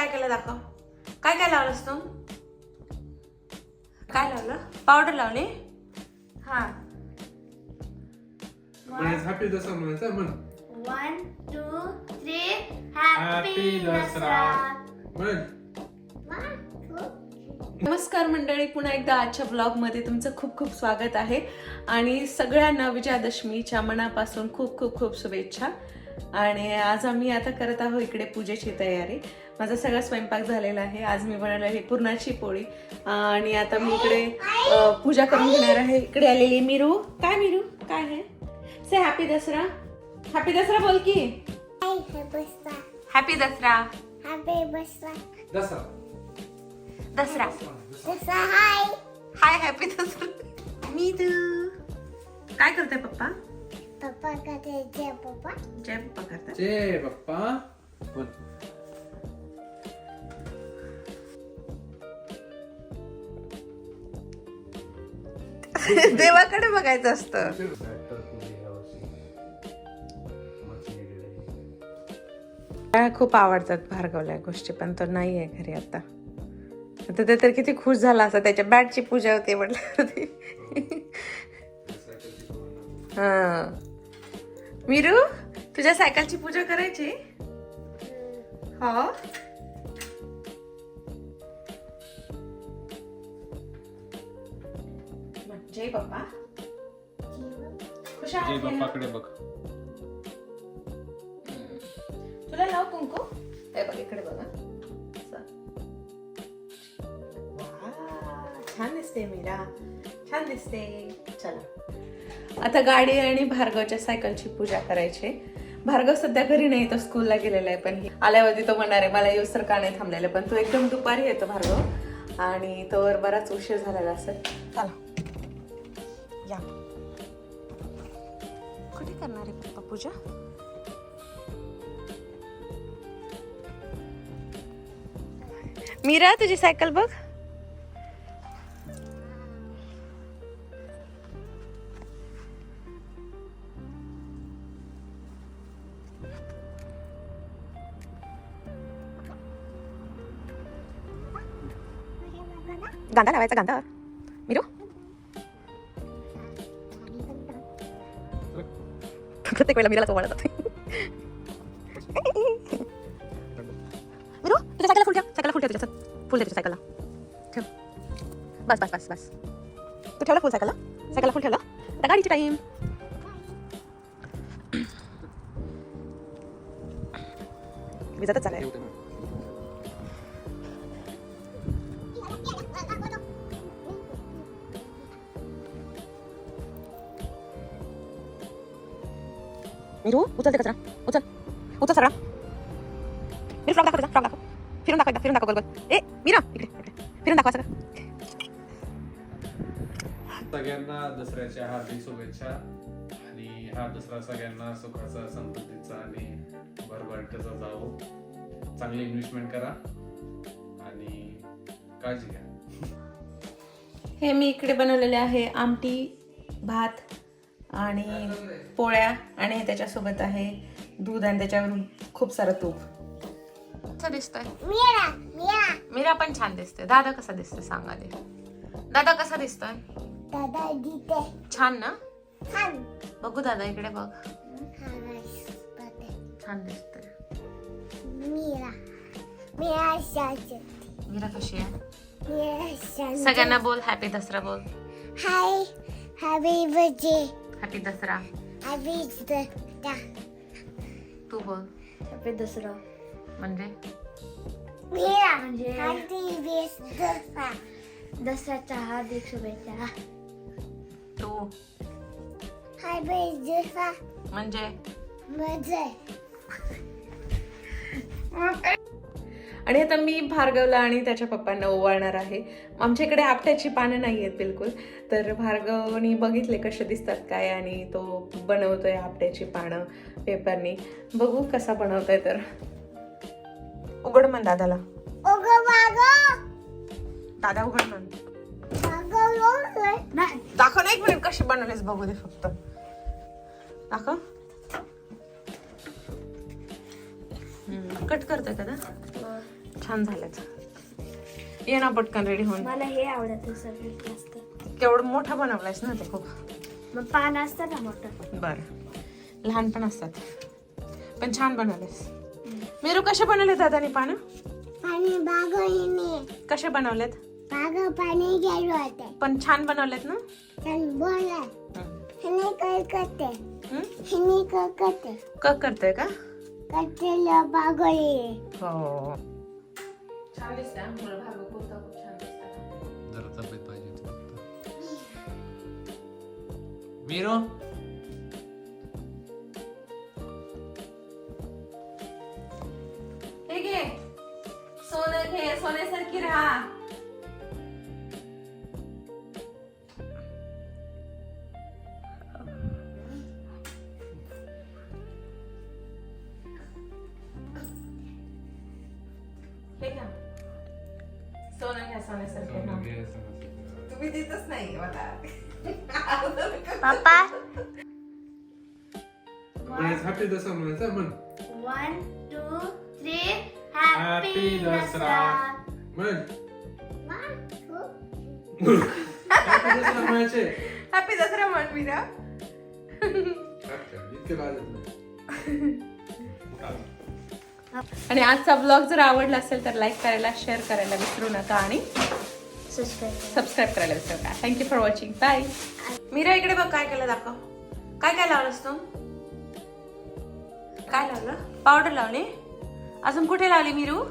काय केलं दाखव. काय काय लावलंस तू? काय लावलं? पावडर लावली? हा. हॅपी दसरा म्हणायचं म्हण. One two three happy Dasara. म्हण. नमस्कार मंडळी पुन्हा एकदा आजच्या ब्लॉगमध्ये तुमचं खूप खूप स्वागत आहे. आणि सगळ्यांना विजयादशमीच्या मनापासून खूप खूप खूप शुभेच्छा. आणि आज आम्ही आता करत आहोत इकडे पूजेची तयारी. माझा सगळा स्वयंपाक झालेला आहे. आज मी बनवलं आहे पुरणाची पोळी. आणि आता मी इकडे पूजा करून घेणार आहे. इकडे आलेली मिरू. काय मिरू? काय आहे? Say happy Dasara. Happy Dasara बोल की. Happy Dasara. Dasara. Dasara. Hi hi happy Dasara. मी तू काय करताय पप्पा? पप्पा का ते जे पप्पा? जय पप्पा करताय जय बाप्पा म्हण देवाकडे बघायचं असतं. मला खूप आवडतात भार्गवल्या गोष्टी पण तो नाही आहे घरी आता. आता ते तर किती खुश झाला असता त्याच्या बॅटची पूजा होती म्हटल्यावरती हा. मिरू तुझ्या सायकलची पूजा करायची? हो. जय बाप्पा. खुश जय? बाप्पाकडे बघ. तुला लाव कुंकू. हे बघ इकडे बघा छान दिसते मीरा. छान दिसते. चला. आता गाडी आणि भार्गवच्या सायकलची पूजा करायची भार्गव सध्या घरी नाही तो स्कूलला गेलेला आहे पण आल्यावरती तो म्हणणार आहे मला येऊस का नाही थांबलेलं? पण तो एकदम दुपारी येतो भार्गव आणि तोवर बराच उशीर झालेला असेल. चला. या. कुठे करणार आहे पप्पा पूजा? मीरा तुझी सायकल बघ. गांधा लावायचा गांधा. मिरू? प्रत्येक वेळेला मिराला चोवाळा म्हणत मिरू तुझ्या सायकलला फुल ठेव. सायकलला फुल ठेव तुझ्या चल. फुल ठेव तुझ्या सायकलला. ठेव. बस बस बस बस. तू ठेवला फुल सायकलला? सायकलला फुल ठेवला? आता गाडीची टाईम विजातच चालाय मिरू उचल ते कचरा उचल उचल सगळा मी फ्रॉक दाखव फ्रॉक दाखव फिरून दाखव एकदा फिरून दाखव गोल गोल ए मीरा इकडे इकडे फिरून दाखवा सगळं सगळ्यांना दसऱ्याच्या हार्दिक शुभेच्छा आणि हा दसरा सगळ्यांना सुखाचा समृद्धीचा आणि भरभरटीचा जावो चांगली इन्व्हेस्टमेंट करा आणि काळजी घ्या हे मी इकडे बनवलेले आहे आमटी भात आणि पोळ्या आणि त्याच्यासोबत आहे दूध आणि त्याच्यावरून खूप सारं तूप. कसं दिसतंय? मीरा मीरा मीरा पण छान दिसते दादा कसा दिसतोय सांग आधी दादा कसा दिसतोय? दादा दिते छान ना? छान. बघू दादा इकडे बघ. मीरा छान दिसतोय. मीरा. शाच मीरा कशी आहे? मीरा सगळ्यांना बोल हॅपी दसरा बोल. Hi happy birthday happy Dasara. Happy Dasara तू बोल. हॅपी दसरा. म्हणजे? मीरा म्हणजे- दसऱ्याच्या हार्दिक शुभेच्छा. तू. हॅपी दसरा. म्हणजे? मजे आणि आता मी भार्गवला आणि त्याच्या पप्पांना ओवाळणार आहे. आमच्या इकडे आपट्याची पानं नाही आहेत बिलकुल. तर भार्गवनी बघितले कसे दिसतात काय आणि तो बनवतोय आपट्याची पानं पेपरनी. बघू कसा बनवतोय तर. उघड म्हण दादाला. दादा उघड म्हण. नाही दाखव ना एक मिनिट कशी बनवलीस बघू दे फक्त. दाखव. कट करतोय का छान झालं ये ना पटकन रेडी होऊन. मला हे आवडतं सगळ्यात जास्त. केवढं मोठा बनवलायस ना ते खूप. मग पान असतं ना मोठं. बरं. लहान पण असतात. पण छान बनवलेस मेरू कसे बनवले दादानी पानं? पाणी बागोलीने कसे बनवलेत? बाग पाणी गेलो होते. पण छान बनवलेत ना? पण बोला. हं. हिने काय करते हं? हिने काय करते क करतोय का? कटेल बागोली हो. छान दिसतंय हा. मला भागव कुर्ता खूप छान दिसतंय. जरा तब्येत पाहिजे होती फक्त. मीरो हे घे. सोनं घे सोन्यासारखी राहा. हे घ्या सोनं घ्या सोन्यासारखं. तुम्ही देतच नाही मला पप्पा हॅपी दसरा म्हणायचं म्हण one two three Happy happy Dasara. म्हण हॅपी दसरा म्हणायचे हॅपी दसरा म्हण मीरा अच्छा, इतके लाजत नाही आणि आजचा ब्लॉग जर आवडला असेल तर लाईक करायला शेअर करायला विसरू नका आणि सबस्क्राईब करायला विसरू नका. Thank you for watching bye Meera इकडे बघ काय केलं दाखव. काय काय लावलंस तू? काय लावलं? पावडर लावली? अजून कुठे लावली मीरू?